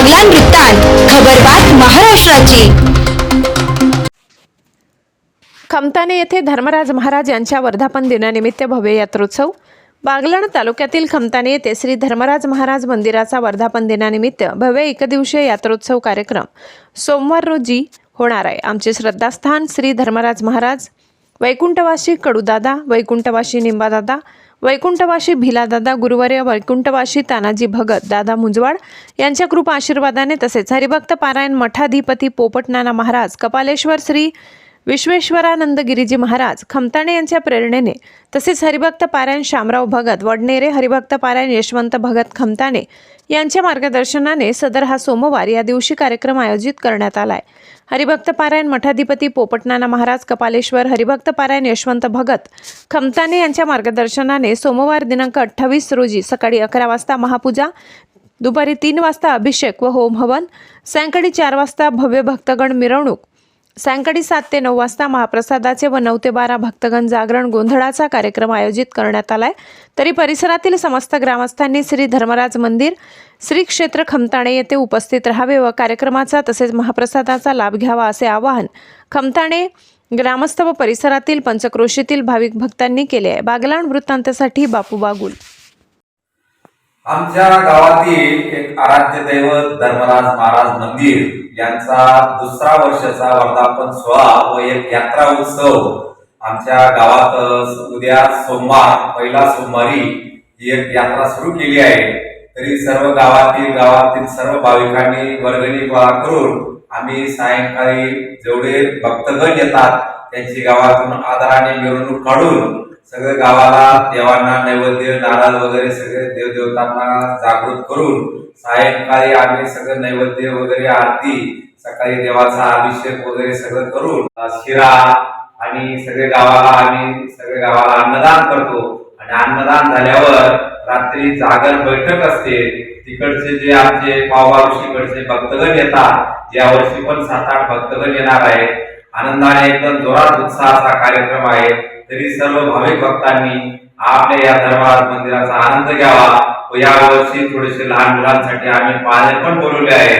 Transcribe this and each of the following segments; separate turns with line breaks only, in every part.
बागलान वृत्तांत खबरबात महाराष्ट्राची.
खमताने येथे धर्मराज महाराज यांच्या वर्धापन दिनानिमित्त भव्य यात्रोत्सव. बागलाण तालुक्यातील खमताने येथे श्री धर्मराज महाराज मंदिराचा वर्धापन दिनानिमित्त भव्य एकदिवसीय यात्रोत्सव कार्यक्रम. सोमवार रोजी होणार आहे. आमचे श्रद्धास्थान श्री धर्मराज महाराज वैकुंठवासी कडूदादा वैकुंठवासी निंबादादा वैकुंठवाशी भिलादादा गुरुवर्य वैकुंठवाशी तानाजी भगत दादा मुंजवाड यांच्या कृपा आशीर्वादाने तसेच हरिभक्त पारायण मठाधिपती पोपटनाना महाराज कपालेश्वर श्री विश्वेश्वरानंद गिरीजी महाराज खमताणे यांच्या प्रेरणेने तसेच हरिभक्त पारायण शामराव भगत वडनेरे हरिभक्त पारायण यशवंत भगत खमताणे यांच्या मार्गदर्शनाने सदर हा सोमवार या दिवशी कार्यक्रम आयोजित करण्यात आलाय. हरिभक्त पारायण मठाधिपती पोपटनाना महाराज कपालेश्वर हरिभक्त पारायण यशवंत भगत खमताणे यांच्या मार्गदर्शनाने सोमवार दिनांक अठ्ठावीस रोजी सकाळी अकरा वाजता महापूजा दुपारी तीन वाजता अभिषेक व होम हवन सायंकाळी चार वाजता भव्य भक्तगण मिरवणूक सायंकाळी सात ते नऊ वाजता महाप्रसादाचे व नऊ ते बारा भक्तगण जागरण गोंधळाचा कार्यक्रम आयोजित करण्यात आलाय. तरी परिसरातील समस्त ग्रामस्थांनी श्री धर्मराज मंदिर श्री क्षेत्र खमताणे येथे उपस्थित राहावे व कार्यक्रमाचा तसेच महाप्रसादाचा लाभ घ्यावा असे आवाहन खमताणे ग्रामस्थ व परिसरातील पंचक्रोशीतील भाविक भक्तांनी केले आहे. बागलाण वृत्तांतासाठी बापू बागुल.
आमच्या गावातील एक आराध्य दैवत धर्मराज महाराज मंदिर यांचा दुसरा वर्षाचा वर्धापन सोहळा व एक यात्रा उत्सव आमच्या गावात उद्या सोमवार पहिला सोमवारी ही एक यात्रा सुरू केली आहे. तरी सर्व गावातील गावातील सर्व भाविकांनी वर्गणी गोळा करून आम्ही सायंकाळी जेवढे भक्तगण येतात त्यांची गावातून आदराने मिरवणूक काढून सगळं गावाला देवांना नैवेद्य नारळ वगैरे सगळे देवदेवतांना जागृत करून सायंकाळी आम्ही सगळं नैवेद्य वगैरे आरती सकाळी देवाचा अभिषेक वगैरे सगळं करून शिरा आणि सगळे गावाला आम्ही सगळे गावाला अन्नदान करतो. आणि अन्नदान झाल्यावर रात्री जागर बैठक असते. तिकडचे जे आमचे पावबारुशीकडचे भक्तगण येतात. यावर्षी पण सात आठ भक्तगण येणार आहेत. आनंदाने एकदम जोरात उत्साहाचा कार्यक्रम आहे. तरी सर्व भाविक भक्तांनी आपल्या या दरबार मंदिराचा आनंद घ्यावा व या वर्षी थोडेसे लहान मुलांसाठी आम्ही पाळणे पण बोलवले आहे.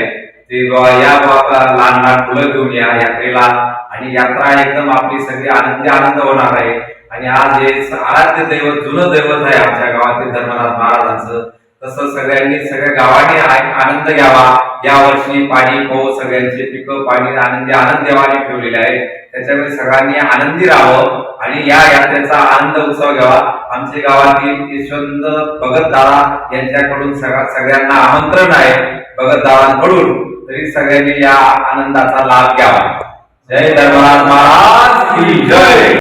ते या बुवा लहान लहान मुलं घेऊन या यात्रेला आणि यात्रा एकदम आपली सगळी आनंदी आनंद होणार आहे. आणि आज हे आराध्य दैवत जुनं दैवत आहे आमच्या गावातील धर्मराज महाराजांचं. तसं सगळ्यांनी सगळ्या गावाने आनंद घ्यावा. या वर्षी पाणी पाऊस सगळ्यांचे पिकं पाणी आनंदी आनंद देवाने ठेवलेले आहे त्याच्यामुळे सगळ्यांनी आनंदी राहावं आणि या यात्रेचा आनंद उत्सव घ्यावा. आमच्या गावातील यशवंत भगतदादा यांच्याकडून सगळ्या सगळ्यांना आमंत्रण आहे भगतदारांकडून तरी सगळ्यांनी या आनंदाचा लाभ घ्यावा. जय धर्मराज महाराज की जय!